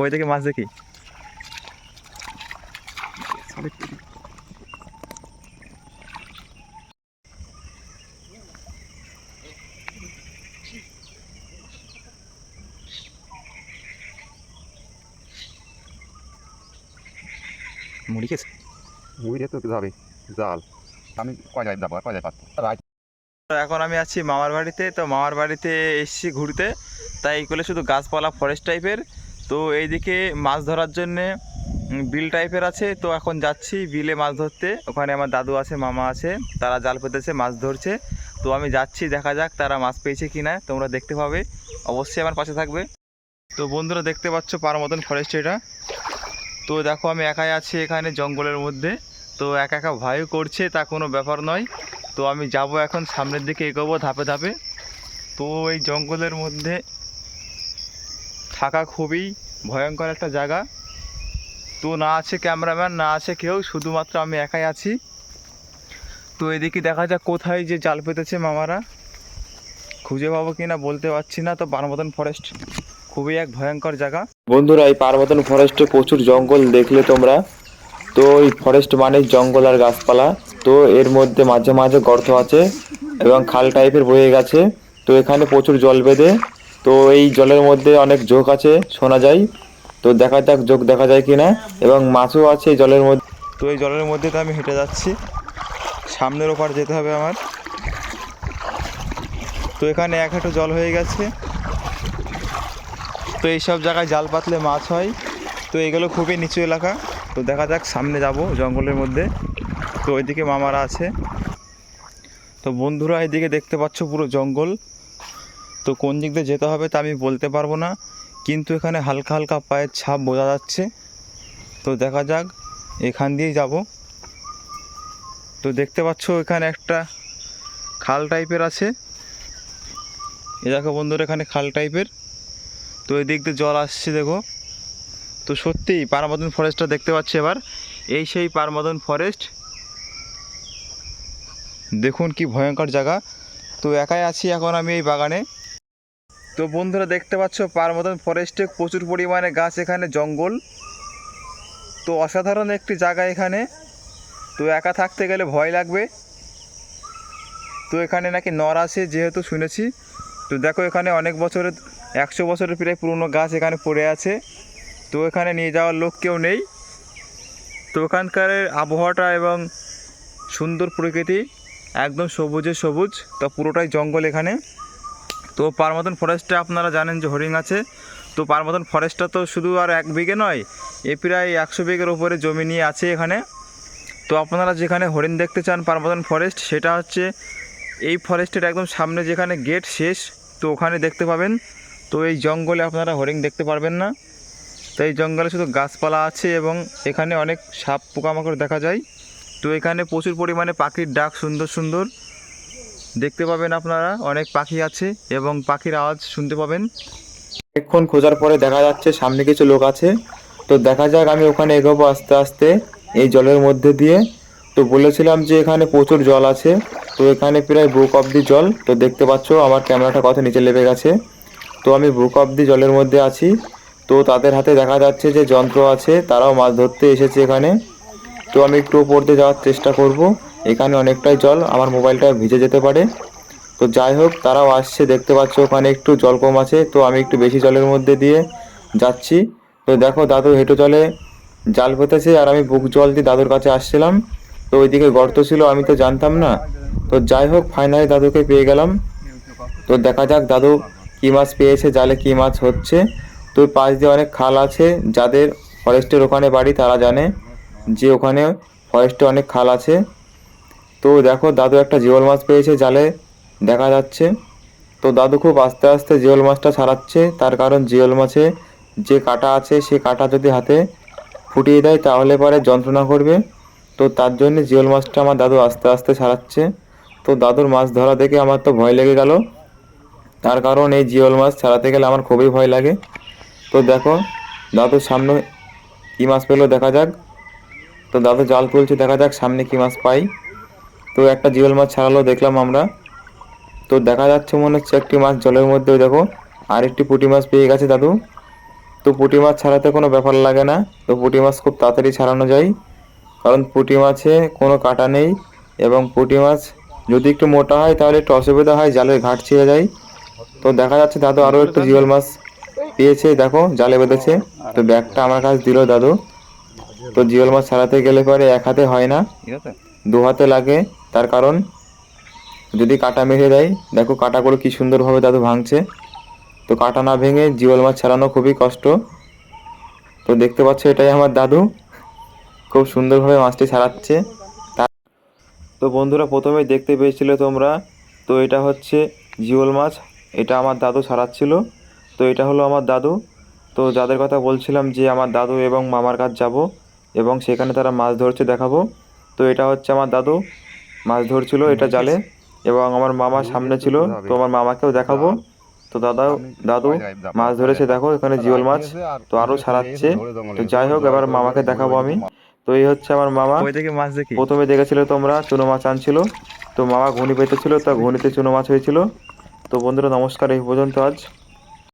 কই থেকে মাছ দেখি? মুড়ি খেয়েছে? মুড়ি তো যাবে জাল। আমি যাব কয়লায় পাচ্ছি তো এখন আমি আছি মামার বাড়িতে তো মামার বাড়িতে এসেছি ঘুরতে। তাই এগুলো শুধু গাছপালা ফরেস্ট টাইপের তো এইদিকে মাছ ধরার জন্যে বিল টাইপের আছে, তো এখন যাচ্ছি বিলে মাছ ধরতে। ওখানে আমার দাদু আছে, মামা আছে, তারা জাল পেতেছে, মাছ ধরছে। তো আমি যাচ্ছি, দেখা যাক তারা মাছ পেয়েছে কি না তোমরা দেখতে পাবে। অবশ্যই আমার পাশে থাকবে। তো বন্ধুরা দেখতে পাচ্ছ পার মতন ফরেস্ট এটা। তো দেখো আমি একাই আছি এখানে জঙ্গলের মধ্যে। তো একা একা ভয়ও করছে, তা কোনো ব্যাপার নয়। তো আমি যাব এখন সামনের দিকে এগোবো ধাপে ধাপে। তো এই জঙ্গলের মধ্যে থাকা খুবই ভয়ঙ্কর একটা জায়গা। তো না আছে ক্যামেরাম্যান, না আছে কেউ, শুধুমাত্র আমি একাই আছি। তো এদিকে দেখা যাক কোথায় যে জাল পেতেছে মামারা। খুঁজে পাবো কি না বলতে পারছি না, তো বানমদন ফরেস্ট খুবই এক ভয়ঙ্কর জায়গা। বন্ধুরা, এই পার্বতন ফরেস্টে প্রচুর জঙ্গল দেখলে তোমরা। তো এই ফরেস্ট মানে জঙ্গল আর গাছপালা। তো এর মধ্যে মাঝে মাঝে গর্ত আছে এবং খাল টাইপের বয়ে গেছে। তো এখানে প্রচুর জল বেঁধে তো এই জলের মধ্যে অনেক ঝোঁক আছে, শোনা যায়। তো দেখা যাক ঝোঁক দেখা যায় কি না এবং মাছও আছে এই জলের মধ্যে। তো এই জলের মধ্যে তো আমি হেঁটে যাচ্ছি। সামনের ওপার যেতে হবে আমার। তো এখানে এক হাঁটু জল হয়ে গেছে। তো এইসব জায়গায় জাল পাতলে মাছ হয়। তো এগুলো খুবই নিচু এলাকা। তো দেখা যাক সামনে যাব জঙ্গলের মধ্যে। তো ওইদিকে মামারা আছে। তো বন্ধুরা, এদিকে দেখতে পাচ্ছ পুরো জঙ্গল। তো কোন দিক দিয়ে যেতে হবে তা আমি বলতে পারব না, কিন্তু এখানে হালকা হালকা পায়ের ছাপ বোঝা যাচ্ছে। তো দেখা যাক, এখান দিয়েই যাব। তো দেখতে পাচ্ছ এখানে একটা খাল টাইপের আছে। এ দেখো বন্ধুরা, এখানে খাল টাইপের। তো এই দিক দিয়ে জল আসছে, দেখো। তো সত্যিই পারমাদন ফরেস্টটা দেখতে পাচ্ছি এবার। এই সেই পারমাদন ফরেস্ট। দেখুন কি ভয়ঙ্কর জায়গা। তো একাই আছি এখন আমি এই বাগানে। তো বন্ধুরা দেখতে পাচ্ছ, পার মতন ফরেস্টে প্রচুর পরিমাণে গাছ এখানে, জঙ্গল। তো অসাধারণ একটি জায়গা এখানে। তো একা থাকতে গেলে ভয় লাগবে। তো এখানে নাকি নর আছে, যেহেতু শুনেছি। তো দেখো এখানে অনেক বছরের একশো বছরের প্রায় পুরনো গাছ এখানে পড়ে আছে। তো এখানে নিয়ে যাওয়ার লোক কেউ নেই। তো ওখানকার আবহাওয়াটা এবং সুন্দর প্রকৃতি, একদম সবুজে সবুজ, তো পুরোটাই জঙ্গল এখানে। তো পারমাদন ফরেস্টে আপনারা জানেন যে হরিণ আছে। তো পারমাদন ফরেস্টটা তো শুধু আর এক বিঘে নয়, এ প্রায় একশো বিঘের ওপরে জমি নিয়ে আছে এখানে। তো আপনারা যেখানে হরিণ দেখতে চান পারমাদন ফরেস্ট সেটা হচ্ছে এই ফরেস্টের একদম সামনে যেখানে গেট শেষ, তো ওখানে দেখতে পাবেন। তো এই জঙ্গলে আপনারা হরিণ দেখতে পারবেন না। তো এই জঙ্গলে শুধু গাছপালা আছে এবং এখানে অনেক সাপ পোকামাকড় দেখা যায়। তো এখানে প্রচুর পরিমাণে পাখির ডাক সুন্দর সুন্দর। দেখতে পাবেন আপনারা, অনেক পাখি আছে এবং পাখির আওয়াজ শুনতে পাবেন। অনেকক্ষণ খোঁজার পরে দেখা যাচ্ছে সামনে কিছু লোক আছে। তো দেখা যাক আমি ওখানে এগোবো আস্তে আস্তে এই জলের মধ্যে দিয়ে। তো বলেছিলাম যে এখানে প্রচুর জল আছে। তো এখানে প্রায় বুক অব্দি জল। তো দেখতে পাচ্ছ আমার ক্যামেরাটা কত নিচে লেবে গেছে। তো আমি বুক অব্দি জলের মধ্যে আছি। তো তাদের হাতে দেখা যাচ্ছে যে যন্ত্র আছে, তারাও মাছ ধরতে এসেছে এখানে। তো আমি একটু উপর দিয়ে যাওয়ার চেষ্টা করব। এখানে অনেকটাই জল, আমার মোবাইলটা ভিজে যেতে পারে। তো যাই হোক, তারাও আসছে, দেখতে পাচ্ছ ওখানে একটু জল কম আছে। তো আমি একটু বেশি জলের মধ্যে দিয়ে যাচ্ছি। তো দেখো, দাদু হেঁটো জলে জাল পেতেছে আর আমি বুক জল দিয়ে দাদুর কাছে আসছিলাম। তো ওইদিকে গর্ত ছিল, আমি তো জানতাম না। তো যাই হোক ফাইনালি দাদুকে পেয়ে গেলাম। তো দেখা যাক দাদু কী মাছ পেয়েছে, জালে কী মাছ হচ্ছে। তো পাশ দিয়ে অনেক খাল আছে, যাদের ফরেস্টের ওখানে বাড়ি, তারা জানে। যে ওখানে ফরেস্টে অনেক খাল আছে। তো দেখো, দাদু একটা জিওল মাছ পেয়েছে জালে, দেখা যাচ্ছে। তো দাদু খুব আস্তে আস্তে জিওল মাছটা ছাড়াচ্ছে, তার কারণ জিওল মাছে যে কাঁটা আছে, সে কাঁটা যদি হাতে ফুটিয়ে দেয়, তাহলে পরে যন্ত্রণা করবে। তো তার জন্য জিওল মাছটা আমার দাদু আস্তে আস্তে ছাড়াচ্ছে। তো দাদুর মাছ ধরা দেখে আমার তো ভয় লেগে গেল। তার কারণ এই জিওল মাছ ছাড়াতে গেলে আমার খুবই ভয় লাগে। তো দেখো, দাদুর সামনে কী মাছ পেল দেখা যাক। তো দাদু জাল তুলছে, দেখা যাক সামনে কী মাছ পাই। তো একটা জিওল মাছ ছাড়ালো, দেখলাম আমরা। তো দেখা যাচ্ছে মনে হচ্ছে একটি মাছ জলের মধ্যে দেখো। আরেকটি পুঁটি মাছ পেয়ে গেছে দাদু। তো পুঁটি মাছ ছাড়াতে কোনো ব্যাপার লাগে না। তো পুঁটি মাছ খুব তাড়াতাড়ি ছাড়ানো যায়। কারণ পুঁটি মাছে কোনো কাটা নেই এবং পুঁটি মাছ যদি একটু মোটা হয়, তাহলে একটু অসুবিধা হয়, জালের ঘাট ছিঁড়ে যায়। তো দেখা যাচ্ছে দাদু আরও একটু জিওল মাছ পেয়েছে, দেখো, জালে বেঁধেছে। তো ব্যাগটা আমার কাছে দিল দাদু। তো জিওল মাছ ছাড়াতে গেলে পরে এক হাতে হয় না। দু হাতে লাগে তার কারণ যদি কাটা মেরে দেয় দেখো কাটাগুলো কি সুন্দরভাবে দাদু ভাঙছে। তো কাটা না ভেঙে জিওল মাছ ছাড়ানো খুবই কষ্ট। তো দেখতে পাচ্ছ এটাই আমার দাদু। খুব সুন্দরভাবে মাছটি ছাড়াচ্ছে। তা- তো বন্ধুরা প্রথমেই দেখতে পেয়েছিলে তোমরা তো এটা হচ্ছে জিওল মাছ। এটা আমার দাদু ছাড়াচ্ছিল। তো এটা হলো আমার দাদু। তো যাদের কথা বলছিলাম যে আমার দাদু এবং মামার কাছে যাব এবং সেখানে তারা মাছ ধরছে দেখাবো। তো এটা হচ্ছে আমার দাদু। মাছ ধরছিল এটা জালে। এবং আমার মামা সামনে ছিল তো আমার মামাকেও দেখাবো। তো দাদা দাদু মাছ ধরেছে দেখো এখানে জিওল মাছ। তো আরও ছাড়াচ্ছে তো যাই হোক এবার মামাকে দেখাবো আমি। তো এই হচ্ছে আমার মামা। প্রথমে দেখেছিলে তোমরা চুনো মাছ আনছিল। তো মামা ঘুনি পেতেছিল তা ঘুনিতে চুনো মাছ হয়েছিল। তো বন্ধুরা নমস্কার এই পর্যন্ত আজ।